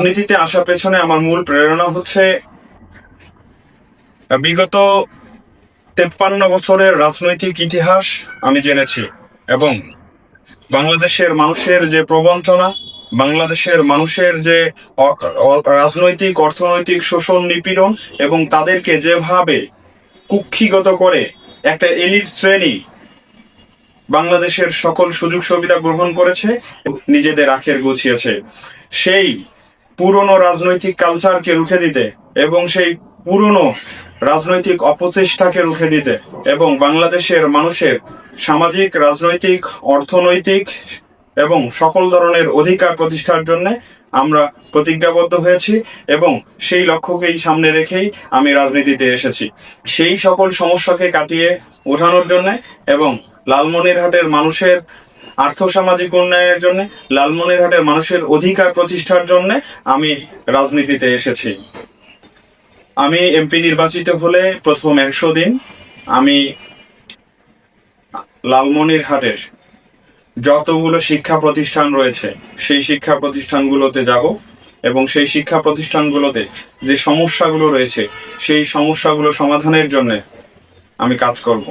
রাজনীতিতে আসার পেছনে আমার মূল প্রেরণা হচ্ছে বিগত তেপ্পান্ন বছরের রাজনৈতিক ইতিহাস আমি জেনেছি এবং বাংলাদেশের মানুষের যে প্রবঞ্চনা, বাংলাদেশের মানুষের যে রাজনৈতিক, অর্থনৈতিক শোষণ নিপীড়ন এবং তাদেরকে যেভাবে কুক্ষিগত করে একটা এলিট শ্রেণি বাংলাদেশের সকল সুযোগ সুবিধা গ্রহণ করেছে, নিজেদের আখের গুছিয়েছে, সেই পুরনো রাজনৈতিক কালচারকে রুখে দিতে এবং সেই পুরনো রাজনৈতিক অপচেষ্টাকে রুখে দিতে এবং বাংলাদেশের মানুষের সামাজিক, রাজনৈতিক, অর্থনৈতিক এবং সকল ধরনের অধিকার প্রতিষ্ঠার জন্য আমরা প্রতিজ্ঞাবদ্ধ হয়েছি এবং সেই লক্ষ্যকেই সামনে রেখেই আমি রাজনীতিতে এসেছি। সেই সকল সমস্যাকে কাটিয়ে ওঠানোর জন্য এবং লালমনিরহাটের মানুষের আর্থসামাজিক উন্নয়নের জন্য, লালমনিরহাটের মানুষের অধিকার প্রতিষ্ঠার জন্য আমি রাজনীতিতে এসেছি। আমি এমপি নির্বাচিত হলে প্রথম একশো দিন আমি লালমনিরহাটের যতগুলো শিক্ষা প্রতিষ্ঠান রয়েছে, সেই শিক্ষা প্রতিষ্ঠানগুলোতে যাব এবং সেই শিক্ষা প্রতিষ্ঠানগুলোতে যে সমস্যাগুলো রয়েছে, সেই সমস্যাগুলো সমাধানের জন্য আমি কাজ করব।